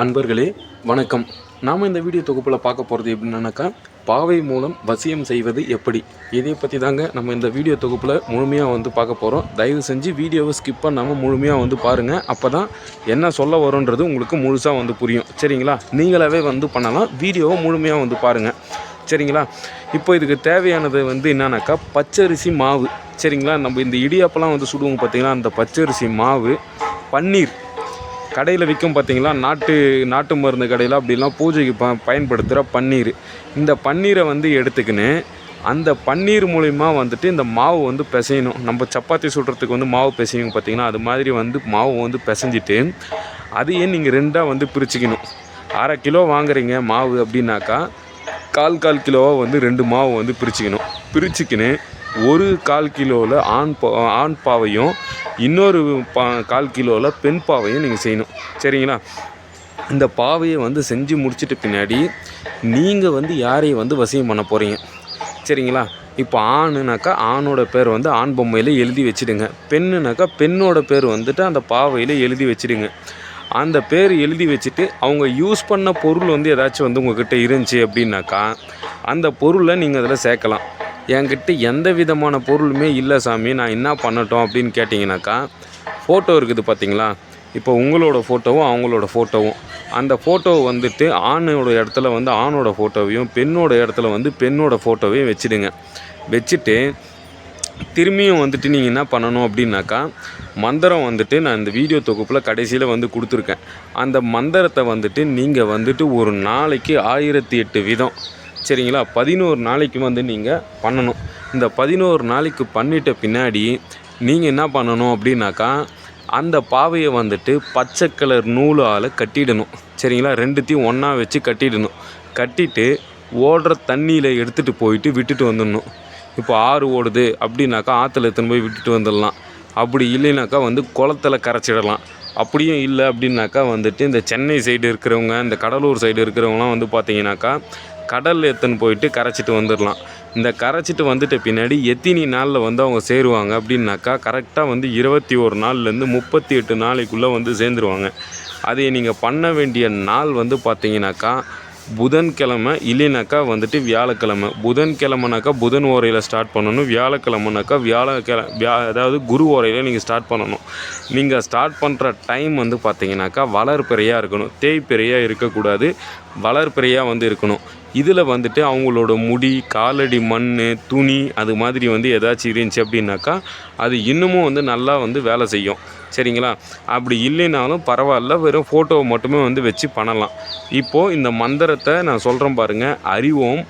அன்பர்களே வணக்கம். நாம் இந்த வீடியோ தொகுப்பில் பார்க்க போகிறது எப்படின்னாக்கா பாவை மூலம் வசியம் செய்வது எப்படி? இதை பற்றி தாங்க நம்ம இந்த வீடியோ தொகுப்பில் முழுமையாக வந்து பார்க்க போகிறோம் தயவு செஞ்சு வீடியோவை ஸ்கிப் பண்ணாமல் முழுமையாக வந்து பாருங்கள் அப்போ தான் என்ன சொல்ல வரோன்றது உங்களுக்கு முழுசாக வந்து புரியும். சரிங்களா? நீங்களாவே வந்து பண்ணலாம். வீடியோவை முழுமையாக வந்து பாருங்கள் சரிங்களா? இப்போ இதுக்கு தேவையானது வந்து என்னன்னாக்கா பச்சரிசி மாவு. சரிங்களா? நம்ம இந்த இடியாப்பெல்லாம் வந்து சுடுவோங்க பார்த்திங்கன்னா அந்த பச்சரிசி மாவு பன்னீர். கடையில் விற்கும் பார்த்தீங்களா நாட்டு நாட்டு மருந்து கடையில் அப்படிலாம் பூஜைக்கு ப பயன்படுத்துகிற பன்னீர். இந்த பன்னீரை வந்து எடுத்துக்கின்னு அந்த பன்னீர் மூலிமா வந்துட்டு இந்த மாவு வந்து பிசையணும். நம்ம சப்பாத்தி சுடுறதுக்கு வந்து மாவு பிசையும் பார்த்தீங்கன்னா அது மாதிரி வந்து மாவு வந்து பிசைஞ்சிட்டு அதையே நீங்கள் ரெண்டாக வந்து பிரிச்சுக்கணும். அரை கிலோ வாங்குறீங்க மாவு அப்படின்னாக்கா கால் கால் கிலோவாக வந்து ரெண்டு மாவு வந்து பிரிச்சுக்கணும். பிரிச்சுக்கின்னு ஒரு கால் கிலோவில் ஆண் பா ஆண் பாவையும் இன்னொரு பா கால் கிலோவில் பெண் பாவையும் நீங்கள் செய்யணும். சரிங்களா? இந்த பாவையை வந்து செஞ்சு முடிச்சிட்ட பின்னாடி நீங்கள் வந்து யாரையும் வந்து வசியம் பண்ண போகிறீங்க சரிங்களா? இப்போ ஆணுனாக்கா ஆணோட பேர் வந்து ஆண் பொம்மையில் எழுதி வச்சிடுங்க. பெண்ணுனாக்கா பெண்ணோட பேர் வந்துட்டு அந்த பாவையில் எழுதி வச்சிடுங்க. அந்த பேர் எழுதி வச்சுட்டு அவங்க யூஸ் பண்ண பொருள் வந்து ஏதாச்சும் வந்து உங்ககிட்ட இருந்துச்சு அப்படின்னாக்கா அந்த பொருளை நீங்கள் அதில் சேர்க்கலாம். என்கிட்ட எந்த விதமான பொருளுமே இல்லை சாமி. நான் என்ன பண்ணட்டும் அப்படின்னு கேட்டிங்கனாக்கா ஃபோட்டோ இருக்குது பார்த்தீங்களா? இப்போ உங்களோட ஃபோட்டோவும் அவங்களோட ஃபோட்டோவும் அந்த ஃபோட்டோ வந்துட்டு ஆணோட இடத்துல வந்து ஆணோட ஃபோட்டோவையும் பெண்ணோட இடத்துல வந்து பெண்ணோட ஃபோட்டோவையும் வச்சுடுங்க. வச்சுட்டு திரும்பியும் வந்துட்டு நீங்கள் என்ன பண்ணணும் அப்படின்னாக்கா மந்திரம் வந்துட்டு நான் இந்த வீடியோ தொகுப்பில் கடைசியில் வந்து கொடுத்துருக்கேன். அந்த மந்திரத்தை வந்துட்டு நீங்கள் வந்துட்டு ஒரு நாளைக்கு ஆயிரத்தி எட்டு விதம் சரிங்களா? பதினோரு நாளைக்கு வந்து நீங்கள் பண்ணணும். இந்த பதினோரு நாளைக்கு பண்ணிட்ட பின்னாடி நீங்கள் என்ன பண்ணணும் அப்படின்னாக்கா அந்த பாவையை வந்துட்டு பச்சை கலர் நூலால் கட்டிடணும். சரிங்களா? ரெண்டுத்தையும் ஒன்றா வச்சு கட்டிடணும். கட்டிட்டு ஓடுற தண்ணியில் எடுத்துகிட்டு போயிட்டு விட்டுட்டு வந்துடணும். இப்போ ஆறு ஓடுது அப்படின்னாக்கா ஆற்றுல எடுத்துன்னு போய் விட்டுட்டு வந்துடலாம். அப்படி இல்லைனாக்கா வந்து குளத்துல கரைச்சிடலாம். அப்படியும் இல்லை அப்படின்னாக்கா வந்துட்டு இந்த சென்னை சைடு இருக்கிறவங்க இந்த கடலூர் சைடு இருக்கிறவங்களாம் வந்து பார்த்தீங்கன்னாக்கா கடலில் எடுத்துன்னு போயிட்டு கரைச்சிட்டு வந்துடலாம் இந்த கரைச்சிட்டு வந்துட்ட பின்னாடி எத்தினி நாளில் வந்து அவங்க சேருவாங்க அப்படின்னாக்கா கரெக்டாக வந்து இருபத்தி ஒரு நாள்லேருந்து முப்பத்தி எட்டு நாளைக்குள்ளே வந்து சேர்ந்துருவாங்க. அதை நீங்கள் பண்ண வேண்டிய நாள் வந்து பார்த்தீங்கன்னாக்கா புதன்கிழமை இல்லைனாக்கா வந்துட்டு வியாழக்கிழமை. புதன்கிழமைனாக்கா புதன் ஓரையில் ஸ்டார்ட் பண்ணணும். வியாழக்கிழமைனாக்கா வியாழக்கிழ வியா அதாவது குரு ஓரையில் நீங்கள் ஸ்டார்ட் பண்ணணும். நீங்கள் ஸ்டார்ட் பண்ணுற டைம் வந்து பார்த்தீங்கன்னாக்கா வளர்பிறையாக இருக்கணும். தேய்பிறையாக இருக்கக்கூடாது. வளர்பிறையாக வந்து இருக்கணும். இதில் வந்துட்டு அவங்களோட முடி காலடி மண் துணி அது மாதிரி வந்து ஏதாச்சும் இருந்துச்சு அப்படின்னாக்கா அது இன்னமும் வந்து நல்லா வந்து வேலை செய்யும். சரிங்களா? அப்படி இல்லைனாலும் பரவாயில்ல வெறும் ஃபோட்டோவை மட்டுமே வந்து வச்சு பண்ணலாம். இப்போது இந்த மந்திரத்தை நான் சொல்கிறேன் பாருங்கள் அறிவோம்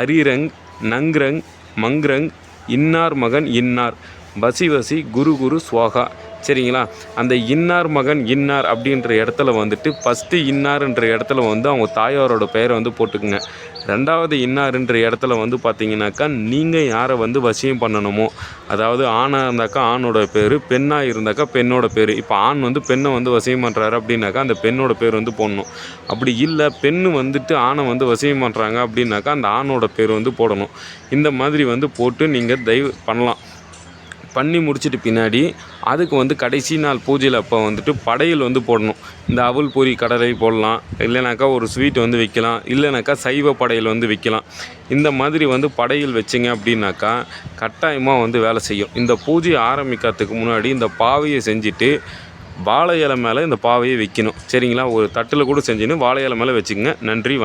அரிரங் நங்ரங் மங்ரங் இன்னார் மகன் இன்னார். வசி வசி குரு குரு ஸ்வாகா சரிங்களா? அந்த இன்னார் மகன் இன்னார் அப்படின்ற இடத்துல வந்துட்டு ஃபஸ்ட்டு இன்னார்ன்ற இடத்துல வந்து அவங்க தாயாரோட பெயரை வந்து போட்டுக்குங்க. ரெண்டாவது இன்னார்ன்ற இடத்துல வந்து பார்த்தீங்கன்னாக்கா நீங்கள் யாரை வந்து வசியம் பண்ணணுமோ அதாவது ஆணாக இருந்தாக்கா ஆணோட பேர் பெண்ணாக இருந்தாக்கா பெண்ணோட பேர். இப்போ ஆண் வந்து பெண்ணை வந்து வசியம் பண்ணுறாரு அப்படின்னாக்கா அந்த பெண்ணோட பேர் வந்து போடணும். அப்படி இல்லை பெண் வந்துட்டு ஆணை வந்து வசியம் பண்ணுறாங்க அப்படின்னாக்கா அந்த ஆணோட பேர் வந்து போடணும். இந்த மாதிரி வந்து போட்டு நீங்கள் தயவு பண்ணலாம். பண்ணி முடிச்சிட்டு பின்னாடி அதுக்கு வந்து கடைசி நாள் பூஜையில் அப்போ வந்துட்டு படையல் வந்து போடணும். இந்த அவல் பூரி கடலை போடலாம் இல்லைனாக்கா ஒரு ஸ்வீட் வந்து வைக்கலாம் இல்லைனாக்கா சைவ படையல் வந்து வைக்கலாம். இந்த மாதிரி வந்து படையல் வச்சிங்க அப்படின்னாக்கா கட்டாயமாக வந்து வேலை செய்யும். இந்த பூஜை ஆரம்பிக்கிறதுக்கு முன்னாடி இந்த பாவையை செஞ்சுட்டு வாழை இலை மேலே இந்த பாவையை வைக்கணும். சரிங்களா? ஒரு தட்டில் கூட செஞ்சுன்னு வாழை இலை மேலே வச்சுக்கங்க. நன்றி